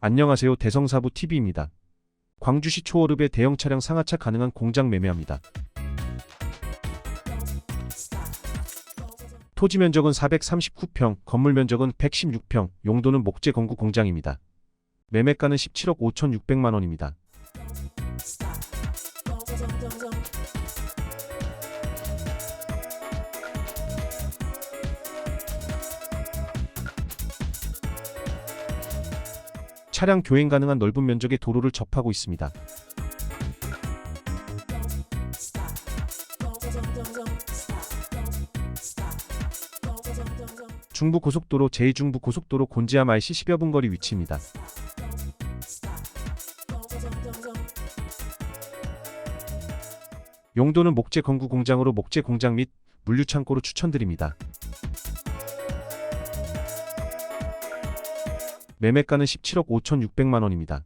안녕하세요 대성사부 TV입니다. 광주시 초월읍의 대형 차량 상하차 가능한 공장 매매합니다. 토지 면적은 439평, 건물 면적은 116평, 용도는 목재 건구 공장입니다. 매매가는 17억 5,600만 원입니다. 차량 교행 가능한 넓은 면적의 도로를 접하고 있습니다. 중부 고속도로 제2중부 고속도로 곤지암 IC 10여 분 거리 위치입니다. 용도는 목재 건구 공장으로 목재 공장 및 물류 창고로 추천드립니다. 매매가는 17억 5,600만 원입니다.